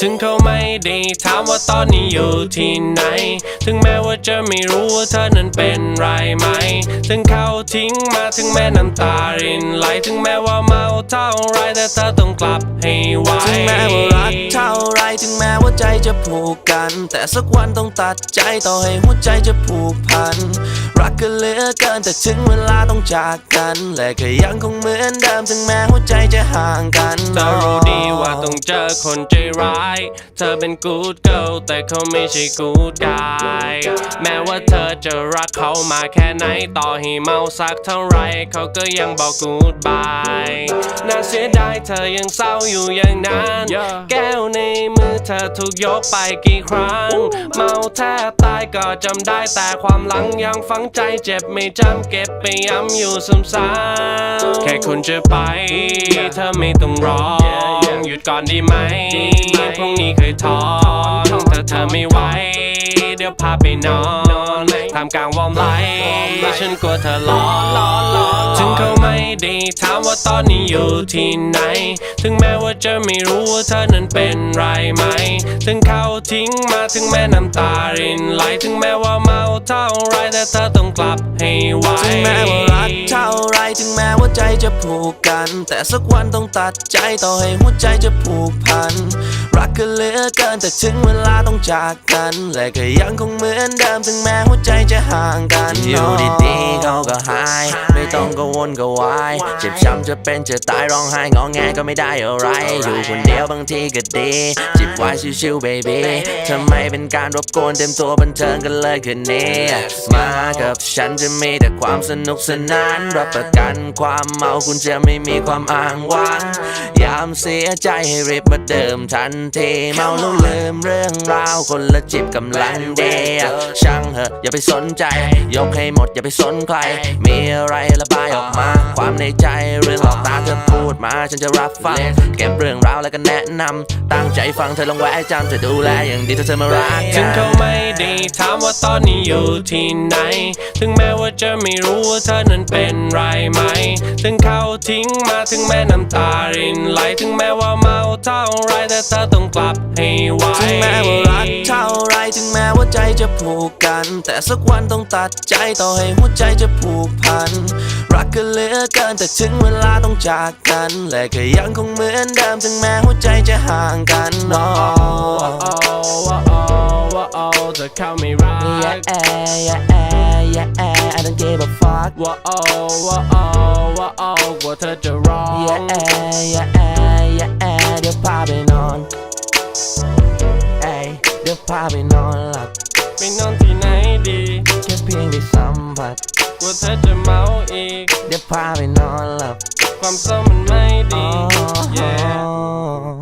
ถึงเขาไม่ได้ถามว่าตอนนี้อยู่ที่ไหน ถึงแม้ว่าจะไม่รู้ว่าเธอนั้นเป็นไรไหม ถึงเขาทิ้งมาถึงแม้น้ำตารินไหลถึงแม้ว่าเมาเท่าไรแต่เธอต้องกลับให้ไวถึงแม้ว่ารักเท่าไรถึงแม้ว่าใจจะผูกกัน แต่สักวันต้องตัดใจต่อให้หัวใจจะผูกพัน รักกันเหลือเกินแต่ถึงเวลาต้องจากกัน และก็ยังคงเหมือนเดิมถึงแม้หัวใจจะห่างกันเธอรู้ดีว่าต้องเจอคนใจร้ายเธอเป็น good girl แต่เขาไม่ใช่ good guy แม้ว่าเธอจะรักเขามาแค่ไหนต่อให้เมาสักเท่าไรเขาก็ยังบอก goodbye น่าเสียดายเธอยังเศร้าอยู่อย่างนั้น แก้วในมือเธอถูกยกไปกี่ครั้ง เมาแทบตายก็จำได้แต่ความหลังยังฝังใจเจ็บไม่จำเก็บไปย้ำอยู่ซ้ำๆแค่คุณจะไป เธอไม่ต้องรอหยุด ก่อนดีไหมพรุ่งนี้เคยท้องถ้าเธอไม่ไหว เดี๋ยวพาไปนอน ทำกลางวอร์มไลท์ฉันกลัวเธอร้อนถึงเขาไม่ด้ถามว่าตอนนี้อยู่ที่ไหน ถึงแม้ว่าจะไม่รู้ว่าเธอนั้นเป็นไรไหม ถึงเขาทิ้งมาถึงแม้น้ำตารินไหลถึงแม้ว่าเมาเท่าไรแต่เธอต้องกลับให้ไวถึงแม้ว่ารักเท่าไรถึงแม้ว่าใจจะผูกกัน แต่สักวันต้องตัดใจต่อให้หัวใจจะผูกพัน รักกันเหลือเกินแต่ถึงเวลาต้องจากกัน และก็ยังคงเหมือนเดิมถึงแม้หัวใจจะห่างกันอยู่ดีๆเขาก็หาย ไม่ต้องกังวลกังวายเจ็บช้ำจะเป็นจะตายร้องไห้งอแงก็ไม่ได้อะไร อยู่คนเดียวบางทีก็ดี จิบไว้ชิวๆ baby ทำไมเป็นการรบกวนเต็มตัวบันเทิงกันเลยคืนนี้ มากับฉันจะมีแต่ความสนุกสนาน รับประกันความเมาคุณจะไม่มีความอ้างว้างยามเสียใจให้รีบมาเดิมทันทีเมาแล้วลืมเรื่องราวคนละจิบกำลังดีช่างเหอะอย่าไปสนใจ ยกให้หมดอย่าไปสนใครมีอะไรระบายออกมา ความในใจเรื่องหลอกตาเธอพูดมา ฉันจะรับฟัง เก็บเรื่องราวแล้วก็แนะนำตั้งใจฟังเธอลองแวะจำจะดูแลอย่างดีถ้าเธอมารักถึกังนเขาไม่ได้ถามว่าตอนนี้อยู่ที่ไหน ถึงแม้ว่าจะไม่รู้ว่าเธอนั้นเป็นไรไหม ถึงเขาทิ้งมาถึงแม้น้ำตารินไหลถึงแม้ว่าเมาเท่าไรแต่เธอต้องกลับให้ไวถึงแม้ว่ารักเท่าไรถึงแม้ว่าใจจะผูกกัน แต่สักวันต้องตัดใจต่อให้หัวใจจะผูกพัน รักกันเหลือเกินแต่ถึงเวลาต้องจากกัน และก็ยังคงเหมือนเดิมถึงแม้หัวใจจะห่างกันอ๋อว่าโอ้ว่าโอ้ว่าโอเธอเข้าไม่รัก Yeah, yeah, yeah, yeah, I don't give a fuck ว่าโอ้ว่าโอ้ว่าโอ้กลัวเธอจะร้อง Yeah, yeah, yeah, เดี๋ยวพาไปนอนเอ้ยเดี๋ยวพาไปนอนหลับไปนอนที่ไหน ผัสกลัวเธอจะเมาอีก เดี๋ยวพาไปนอนหลับ ความเศร้ามันไม่ดีอ๋อ yeah